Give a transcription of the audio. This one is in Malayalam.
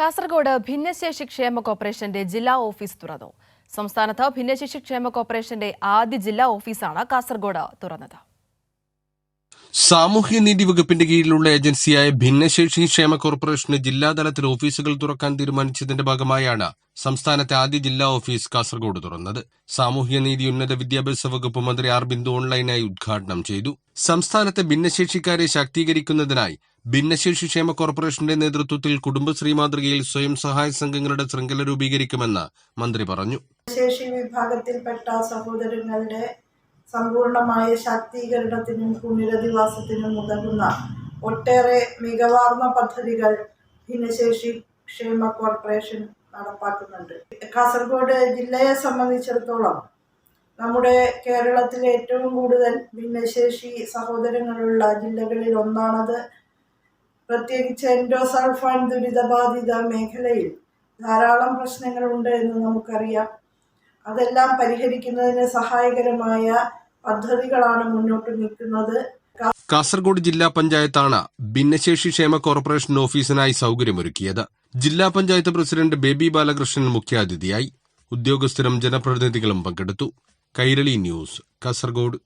കാസർഗോഡ് ഭിന്നശേഷി ക്ഷേമ കോർപ്പറേഷന്റെ ജില്ലാ ഓഫീസ് തുറന്നു. സംസ്ഥാനത്ത് ഭിന്നശേഷി ക്ഷേമ കോർപ്പറേഷന്റെ ആദ്യ ജില്ലാ ഓഫീസാണ് കാസർഗോഡ് തുറന്നത്. സാമൂഹ്യനീതി വകുപ്പിന്റെ കീഴിലുള്ള ഏജൻസിയായ ഭിന്നശേഷി ക്ഷേമ കോർപ്പറേഷന് ജില്ലാതലത്തിൽ ഓഫീസുകൾ തുറക്കാൻ തീരുമാനിച്ചതിന്റെ ഭാഗമായാണ് സംസ്ഥാനത്തെ ആദ്യ ജില്ലാ ഓഫീസ് കാസർഗോഡ് തുറന്നത്. സാമൂഹ്യനീതി ഉന്നത വിദ്യാഭ്യാസ വകുപ്പ് മന്ത്രി ആർ ഓൺലൈനായി ഉദ്ഘാടനം ചെയ്തു. സംസ്ഥാനത്തെ ഭിന്നശേഷിക്കാരെ ശാക്തീകരിക്കുന്നതിനായി ഭിന്നശേഷി ക്ഷേമ കോർപ്പറേഷന്റെ നേതൃത്വത്തിൽ കുടുംബശ്രീ മാതൃകയിൽ സ്വയം സഹായ സംഘങ്ങളുടെ ശൃംഖല രൂപീകരിക്കുമെന്ന് മന്ത്രി പറഞ്ഞു. വിഭാഗത്തിൽപ്പെട്ട സഹോദരങ്ങളുടെ സമ്പൂർണമായ ശാക്തീകരണത്തിനും പുനരധിവാസത്തിനും ഉതകുന്ന ഒട്ടേറെ മികവാർന്ന പദ്ധതികൾ ഭിന്നശേഷി ക്ഷേമ കോർപ്പറേഷൻ നടപ്പാക്കുന്നുണ്ട്. കാസർഗോഡ് ജില്ലയെ സംബന്ധിച്ചിടത്തോളം നമ്മുടെ കേരളത്തിലെ ഏറ്റവും കൂടുതൽ ഭിന്നശേഷി സഹോദരങ്ങളുള്ള ജില്ലകളിൽ ഒന്നാണത് പ്രത്യേകിച്ച് എൻഡോസൾഫാൻ ദുരിതബാധിത മേഖലയിൽ ധാരാളം പ്രശ്നങ്ങളുണ്ട് എന്ന് നമുക്കറിയാം. അതെല്ലാം പരിഹരിക്കുന്നതിന് സഹായകരമായ പദ്ധതികളാണ് മുന്നോട്ട് നിൽക്കുന്നത്. കാസർഗോഡ് ജില്ലാ പഞ്ചായത്താണ് ഭിന്നശേഷി ക്ഷേമ കോർപ്പറേഷൻ ഓഫീസിനായി സൗകര്യമൊരുക്കിയത്. ജില്ലാ പഞ്ചായത്ത് പ്രസിഡന്റ് ബേബി ബാലകൃഷ്ണൻ മുഖ്യാതിഥിയായി. ഉദ്യോഗസ്ഥരും ജനപ്രതിനിധികളും പങ്കെടുത്തു. കൈരളി ന്യൂസ് കാസർഗോഡ്.